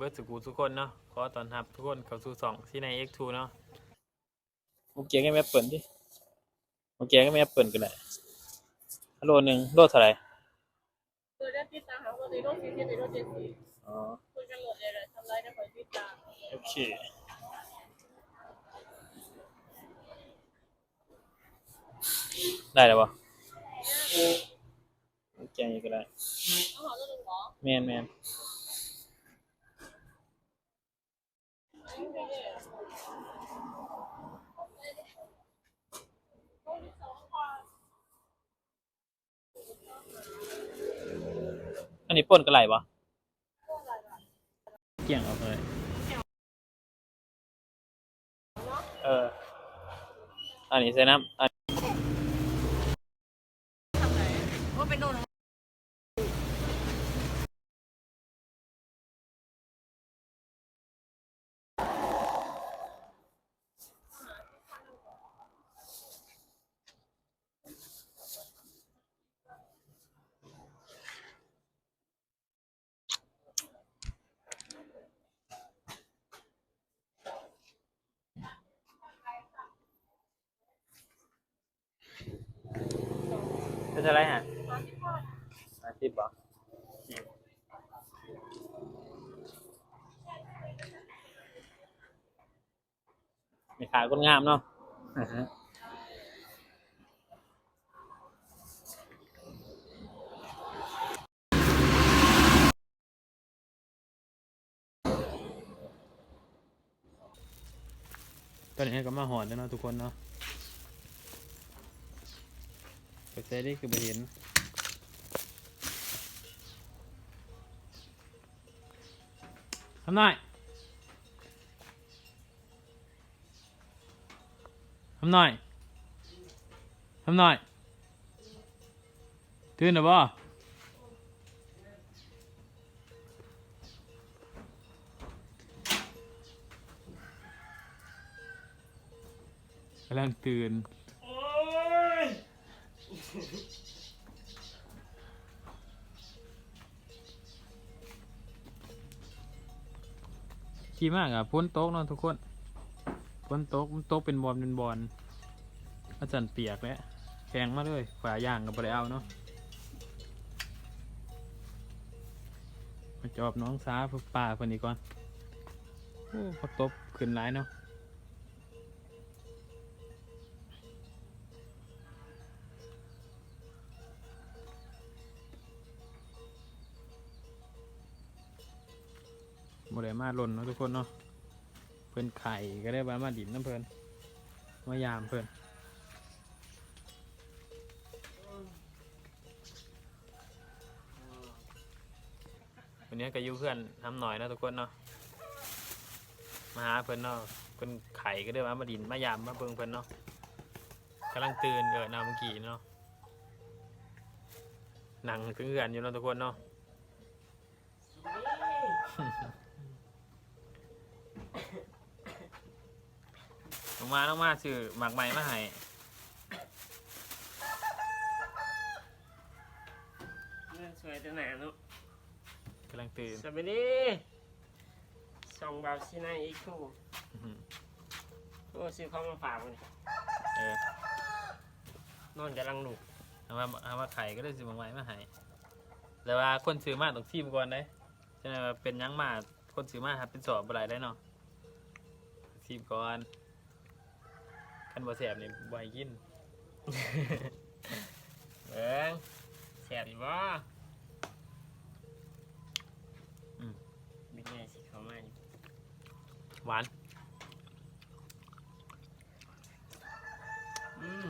เบิร์ดสุกูทุกคนเนาะขอต้อนรับทุกคนเข้าสู่สองที่ใน X2 เนาะโอเคก็แม่เปิดดิโอเคก็แม่เปิดกันเลยโลหนึ่งโลเท่าไหร่ตัวได้ติดตามหาคนในโลกสี่สิบในโลกเจ็ดสิบอ๋อคุยกันโหลดเลยเลยทำไรได้ผลติดตามโอเคได้แล้วปะโอเคก็ได้เอาหอตัวหนึ่งหรอแมนแมน อันนี้ป่นกระไหลปะเกี่ยงเอาเลยเออ อันนี้ใส่น้ำอัน ทำไหนว่าเป็นโน่น เป็นอะไรฮะอาทิตย์ปะมีขาคนงามเนาะตอนนี้ก็มาหอนแล้วเนาะทุกคนเนาะ ไปเซรี่คือไปเห็นทำหน่อยทำหน่อยทำหน่อยตื่นหรือบ่กำลังตื่น ขี่มากอะพ้นโต๊ะเนาะทุกคนพ้นโต๊ะมันโต๊ะเป็นบอลเป็นบอลอาจารย์เปียกแล้วแข็งมาเลยฝาย่างกับไปเอาเนาะมาจอบน้องสาปป่าเพื่อนอีกก่อนโอ้พอตบขึ้นร้ายเนาะ โมเดมาล่นเนาะทุกคนเนาะเพื่อนไข่ก็ได้บามาดินน้ำเพื่อนมายามเพื่อนวันนี้ก็อยู่เพื่อนทำหน่อยนะทุกคนเนาะมาหาเพื่อนเนาะเพื่อนไข่ก็ได้บามาดินมายามมาเบิ่งเพื่อนเนาะกำลังตื่นเกิดนาเมื่อกี้เนาะหนังถึงเหือนอยู่เนาะทุกคนเนาะ ลงมาลงมาชื่อหมากใหม่มาให้สวยตัวหนาเนาะกำลังตื่นสวัสดีส่องเบาซีนายอีกคู่อื้อหือโอ้ซื้อของมาฝากมันเออนอนกำลังหนุกเอามาเอามาไข่ก็ได้ซื้อหมากใหม่มาให้แต่ว่าคนซื้อมาต้องทีมก่อนได้ใช่ไหมว่าเป็นหยังมาคนซื้อมาครับเป็นสอบอะไรได้เนาะ ทีมก่อนคันบ่แสบนี่บ่ให้กินเอิงแสบอีกบ่อืมบิ๊กไงสิเขามาอยู่หวาน อืม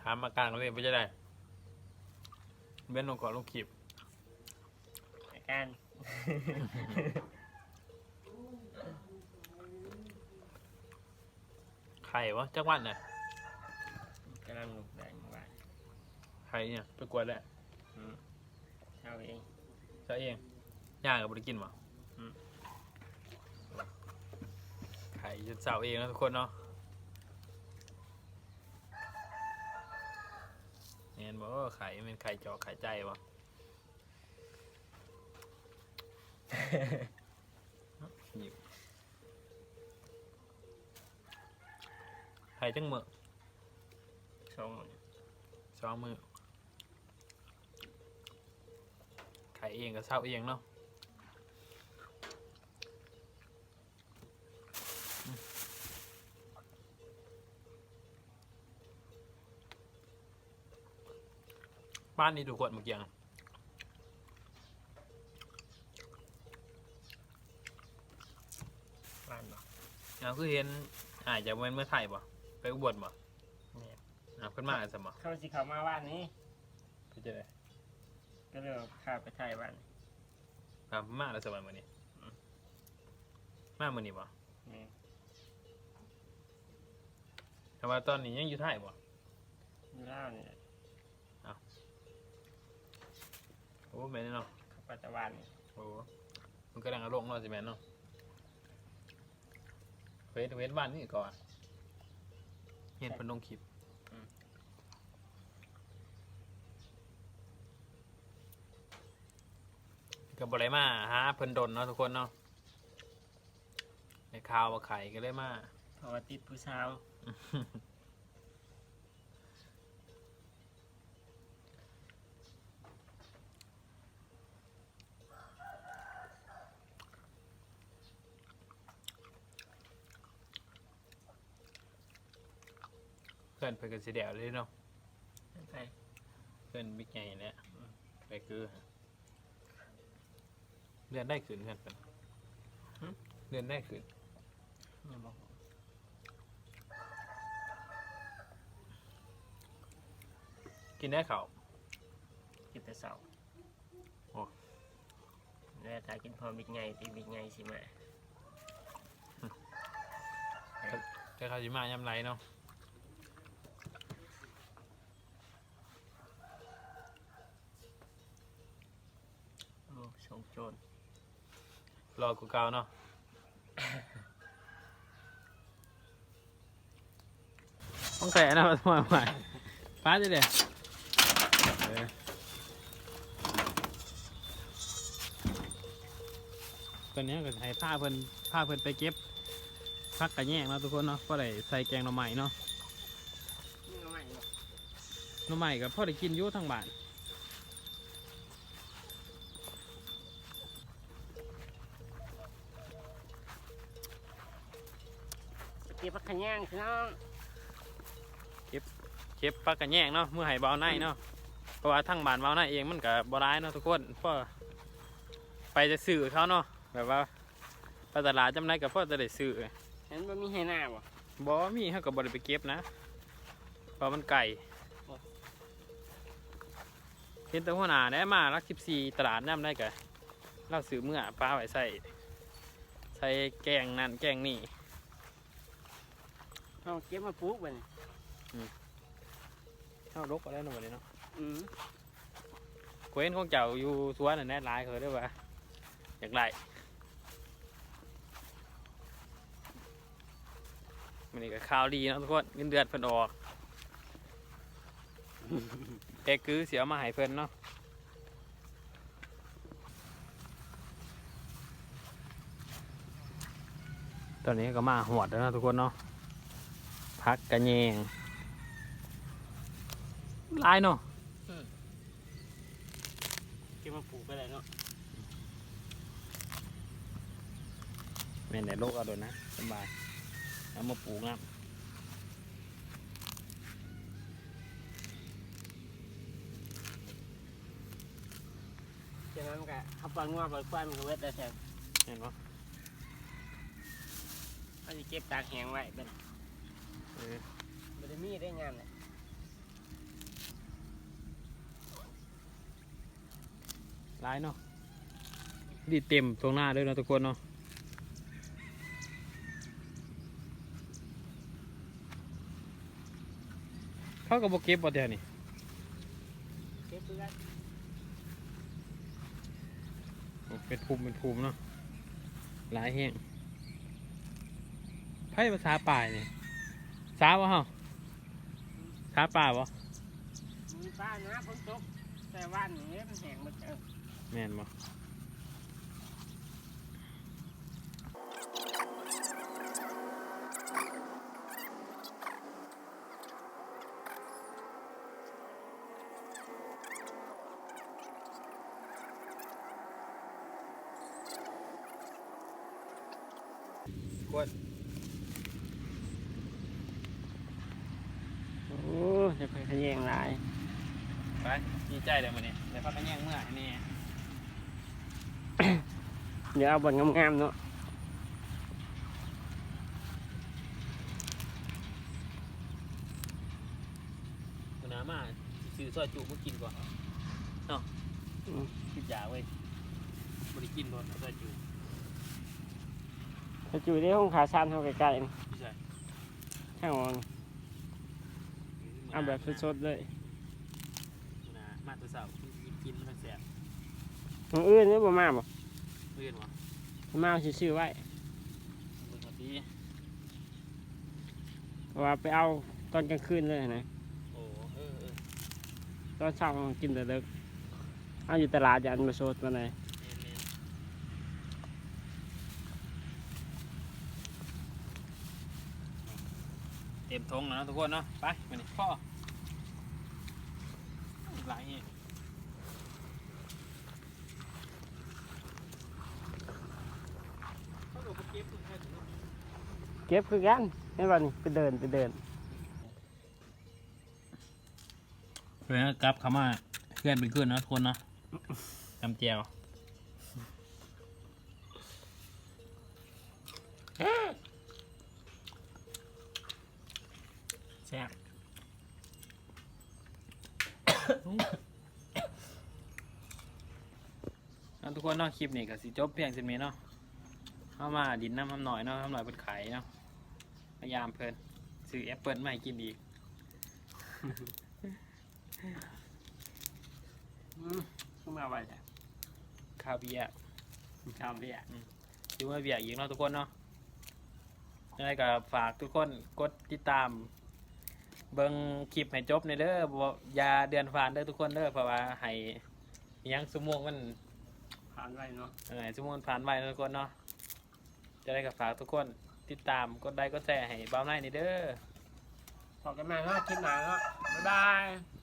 ถามอาการเขาเลยไปจะได้ เบ้นลงก่อนลงขีบอาการไข่วะจักวันน่ะกำลังหนุกได้เมื่อวานไข่เนี่ยไปกวนแหละอืมเท่าเองเจ้าเองย่างกับบริกินมั้อืมไข่จะเสาเองนะทุกคนเนาะ เห็นบอกว่าไข่เป็นไข่จอไข่ใจวะหยิบไข่จังมือสองสองมือไข่เองก็เศร้าเองเนาะ บ้านนี้ถูกกดเมื่อกี้ยังบ้านบ่เราคือเห็นอาจจะเป็นเมื่อไทยบ่ไปอุบลบ่เนี่ยอ่าขึ้นมาสมบ่เข้าสิเขามาบ้านนี้พี่จะได้ก็เลยข้าไปถ่ายบ้านอ่ามาแล้วสบายมื้อนี้อืมมามื้อนี้บ่นี่แต่ว่าตอนนี้ยังอยู่ไทยบ่อยู่ล่าวนี่ โอ้แม่นเนาะเขาปัจจุบันนี่โอ้มันกำลังเอาลงเนาะสิแม่นเนาะเวทเวทบ้านนี่ก่อนเห็นเพิ่นลงคลิปก็บ่ได้มาหาเพิ่นดนเนาะทุกคนเนาะในข่าวว่าไข่ก็เลยมาเพราะว่าติดผู้สาว เพื่อนเพิ่นก็สิเดียวเลยเนาะไปเพื่อนบิ๊กใหญ่เนี่ยไปคือเลื่อนได้ขึ้นเพื่อนเพิ่นเลื่อนได้ขึ้นอย่าบอกกินได้เขาวกินแต่เสาโอ้แล้วถ้ากินพอบิ๊กไงตีบิ๊กไงสิมาแต่เขาสิมายำไรเนาะ โอ้ส่งโจร รอกูเกาเนาะต้องแกะนะมาทำไมใหม่ป้าจะเดี๋ยวเอตอนนี้ก็ให้ผ้าเพิ่นผ้าเพิ่นไปเก็บพักกระแยงเนาะทุกคนเนาะก็ได้ใส่แกงหน่อไม้เนาะนี่ก็ไม่หรอกหน่อไม้กับพ่อได้กินอยู่ทั้งบ้าน ก็บผักขะแยงพี่น้องเก็บพักกระแยงเนาะเมื่อให้เบาในเนาะเพราะว่าทั้งบ้านเบาในเองมันกับบร้ายเนาะทุกคนเพราะไปจะสื่อเขาเนาะแบบว่าไปตลาดจำไรกับพ่อจะได้ซื้อเห็นว่ามีให้หน้าบ่บอมีเขากับบริไปเก็บนะเพราะมันไก่โอ้เห็นแตัวหัวหน้าได้มารักสิบสี่ตลาดน้ำได้กะเราซื้อเมื่อปลาไว้ใส่ใส่แกงนั่นแกงนี่ เอาเก็บมาปลูกไปนี่เข้ารกก็ได้หน่อยเลยเนาะอืมเว้นของเจ้าอยู่สวนน่ะแน่หลายเขาด้วยว่าอยากไล่มันนี่ก็ข่าวดีเนาะทุกคนเงินเดือนเพิ่นออกเอกคือเสียมาให้เพิ่นเนาะตอนนี้ก็มาหวดแล้วเนาะทุกคนเนาะ พักกระเยงหลายเนาะเก็บมาปลูกไปเลยเนาะแม่นแต่โลกเอาโดนนะสบายเอามาปลูกนะจากนั้นก็เขาปลางัวปลาควายมันก็เวทได้แทนเห็นปะเขาจะเก็บตากแห้งไว้เป็นเออ มันจะมีได้งานเลยร้ายเนาะดีเต็มตรงหน้าด้วยเนาะทุกคนเนาะเขาก็บอกเก็บบ่เดียวนี่เก็บเพื่อนโอ้เป็นภูมิเป็นภูมิเนาะหลายแห้งไพ่ภาษาป่ายนี่ สาวะเฮาสาป่าวะมีป้านะฝนตกแต่ว่านนี้มันแห้งหมดแล้วแม่นบ่กดโอ้ จะไปขยงหลายไปดีใจเดี๋ยวมื้อนี้เดี๋ยวพักกันแย่งเมื่อนี่เดี๋ยวเอาบนงามๆเนาะคุณน้ามาซื้อซอยจุมากินก่อนเนาะอืมคิดยาเว้ยบริกินก่อนซอยจุถ้าอยู่ในห้องขาชันเท่าใกล้ๆนี่พี่ชายข้างมอง เอาแบบสดๆเลยคุณน้ามาตัวสาวกินกินมันแสบของอื่นนี่บ่มาบ่เพื่อนวะมาเอาชื่อๆไว้เบิ่งมาดีเพราะว่าไปเอาตอนกลางคืนเลยนะโอ้เออเออตอนเช้ากินแต่เด็กเอาอยู่ตลาดยันมาโซดมาเลยเมนเมนเต็มทงแล้วเนาะทุกคนเนาะไปมานี่ พ่อหลายอย่างเขาบอกว่าเก็บทุกคนเก็บคือกันให้วันนี้ไปเดินไปเดินเพื่อนกลับเข้ามาเพื่อนเป็นขึ้นเนาะทุกคนเนาะจำเจียว เอาทุกคนเนาะคลิปนี้ก็สิจบเพียงเท่านี้เนาะเข้ามาดินน้ำทำหน่อยเนาะทำหน่อยเป็นไข่เนาะพยายามเพิ่นซื้อแอปเปิลมาให้กินอีกขึ้นมาไว้แต่ข้าวเบียร์ชาวเบียดูว่าเบียร์อีกเนาะทุกคนเนาะยังไงก็ฝากทุกคนกดติดตาม เบิ่งคลิปให้จบในอยเด้อบ่อย่าเดือนผ่านเด้อทุกคนเด้อเพราะว่าให้อิหยังสมวงมันผ่านไว้เนาะเออสมวงมันผ่านไปทุกคนเนาะจะได้ก็ฝากทุกคนติดตามกดไลค์กดแชร์ให้บ้าวไนนี่เด้อ พอกันมาเนาะคลิปหน้าเนาะบ๊ายบาย